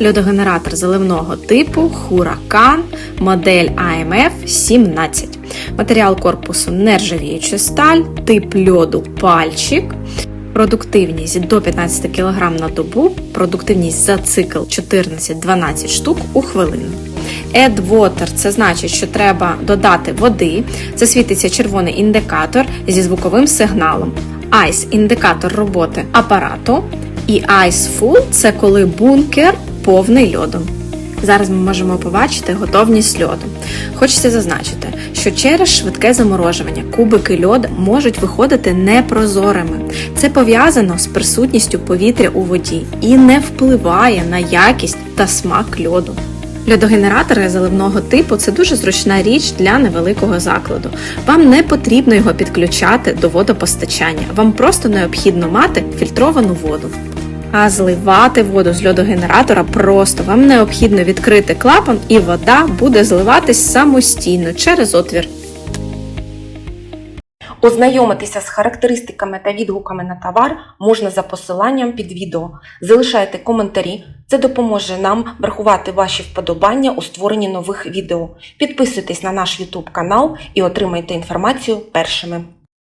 Льодогенератор заливного типу Huracan модель AMF 17. Матеріал корпусу нержавіюча сталь, тип льоду пальчик. Продуктивність до 15 кг на добу, продуктивність за цикл 14-12 штук у хвилину. Add water – це значить, що треба додати води. Це світиться червоний індикатор зі звуковим сигналом. Ice – індикатор роботи апарату. І Ice Full – це коли бункер повний льодом. Зараз ми можемо побачити готовність льоду. Хочеться зазначити, що через швидке заморожування кубики льоду можуть виходити непрозорими. Це пов'язано з присутністю повітря у воді і не впливає на якість та смак льоду. Льодогенератори заливного типу це дуже зручна річ для невеликого закладу. Вам не потрібно його підключати до водопостачання, вам просто необхідно мати фільтровану воду. А зливати воду з льодогенератора просто вам необхідно відкрити клапан, і вода буде зливатись самостійно через отвір. Ознайомитися з характеристиками та відгуками на товар можна за посиланням під відео. Залишайте коментарі, це допоможе нам врахувати ваші вподобання у створенні нових відео. Підписуйтесь на наш YouTube канал і отримайте інформацію першими.